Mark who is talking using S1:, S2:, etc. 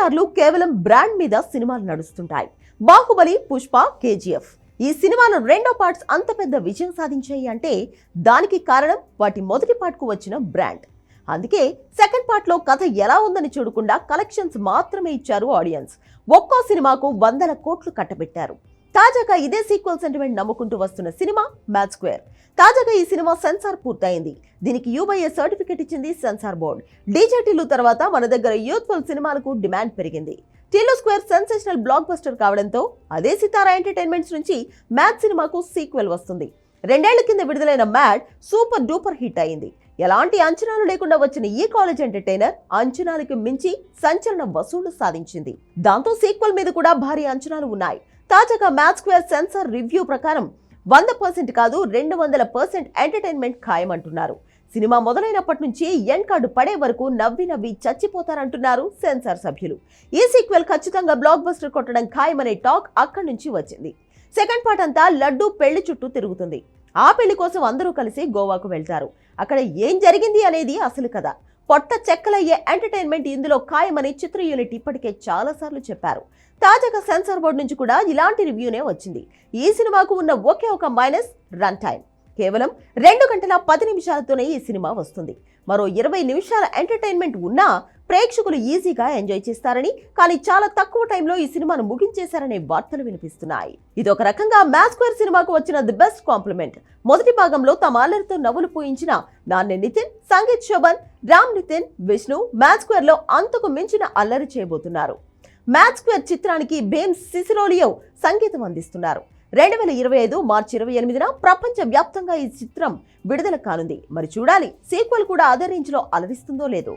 S1: కొన్నిసార్లు కేవలం బ్రాండ్ మీద సినిమాలు నడుస్తుంటాయి. బాహుబలి పుష్ప కేజీఎఫ్. ఈ సినిమాలు రెండో పార్ట్స్ అంత పెద్ద విజయం సాధించాయి అంటే దానికి కారణం వాటి మొదటి పార్ట్కు వచ్చిన బ్రాండ్. అందుకే సెకండ్ పార్ట్లో కథ ఎలా ఉందని చూడకుండా కలెక్షన్స్ మాత్రమే ఇచ్చారు ఆడియన్స్. ఒక్కో సినిమాకు వందల కోట్లు కట్టబెట్టారు. తాజాగా ఇదే సీక్వెల్ సెంటిమెంట్ నమ్ముకుంటూ వస్తున్న సినిమా మ్యాచ్ స్క్వేర్ తాజాగా ఈ సినిమా సెన్సార్ పూర్తయింది. దీనికి యూబైఏ సర్టిఫికెట్ ఇచ్చింది సెన్సార్ బోర్డ్. డీజేటీలు తర్వాత మన దగ్గర యూత్ఫుల్ సినిమాలకు డిమాండ్ పెరిగింది. Tillu square sensational blockbuster కావడంతో అదే సితారా ఎంటర్టైన్మెంట్స్ నుంచి మ్యాచ్ సినిమాకు సీక్వెల్ వస్తుంది. రెండేళ్ళ కింద విడుదలైన మ్యాడ్ సూపర్ డూపర్ హిట్ అయింది. ఎలాంటి అంచనాలు లేకుండా వచ్చిన ఈ కాలేజ్ ఎంటర్టైనర్ అంచనాలకు మించి సంచలన వసూళ్ళు సాధించింది. దాంతో సీక్వెల్ మీద కూడా భారీ అంచనాలు ఉన్నాయి. తాజాగా మ్యాచ్ స్క్వేర్ సెన్సార్ రివ్యూ ప్రకారం వంద పర్సెంట్ కాదు రెండు వందల పర్సెంట్ ఎంటర్టైన్మెంట్ ఖాయమంటున్నారు. సినిమా మొదలైనప్పటి నుంచి ఎండ్ కార్డు పడే వరకు నవ్వి నవ్వి చచ్చిపోతారంటున్నారు సెన్సార్ సభ్యులు. ఈ సీక్వెల్ ఖచ్చితంగా బ్లాక్ బస్టర్ కొట్టడం ఖాయమనే టాక్ అక్కడి నుంచి వచ్చింది. సెకండ్ పార్ట్ అంతా లడ్డు పెళ్ళి చుట్టూ తిరుగుతుంది. ఆ పెళ్ళి కోసం అందరూ కలిసి గోవాకు వెళ్తారు. అక్కడ ఏం జరిగింది అనేది అసలు కథ. పొట్ట చెక్కలయ్యే ఎంటర్టైన్మెంట్ ఇందులో ఖాయమని చిత్ర యూనిట్ ఇప్పటికే చాలాసార్లు చెప్పారు. తాజాగా సెన్సార్ బోర్డు నుంచి కూడా ఇలాంటి రివ్యూనే వచ్చింది. ఈ సినిమాకు ఉన్న ఒకే ఒక మైనస్ రన్ టైం కేవలం రెండు గంటల పది నిమిషాలతోనే ఈ సినిమా వస్తుంది. మరో ఇరవై నిమిషాల ఎంటర్టైన్మెంట్ ఉన్నా ప్రేక్షకులు ఈజీగా ఎంజాయ్ చేస్తారని కానీ చాలా తక్కువ టైంలో ఈ సినిమాను ముగించేశారనే వార్తలు వినిపిస్తున్నాయి. ఇది ఒక రకంగా మ్యాస్క్వేర్ సినిమాకు వచ్చిన ది బెస్ట్ కాంప్లిమెంట్. మొదటి భాగంలో తమ అల్లరితో నవ్వులు పూయించిన నాన్న నితిన్ సంగీత్ శోభన్ రామ్ నితిన్ విష్ణు మ్యాస్క్వేర్లో అంతకు మించిన అల్లరి చేయబోతున్నారు. మ్యాచ్ స్క్వేర్ చిత్రానికి భీమ్ సిసిరోలియో సంగీతం అందిస్తున్నారు. రెండు వేల ఇరవై ఐదు మార్చి ఇరవై ఎనిమిదిన ప్రపంచ వ్యాప్తంగా ఈ చిత్రం విడుదల కానుంది. మరి చూడాలి సీక్వెల్ కూడా అదే రేంజ్లో అలరిస్తుందో లేదో.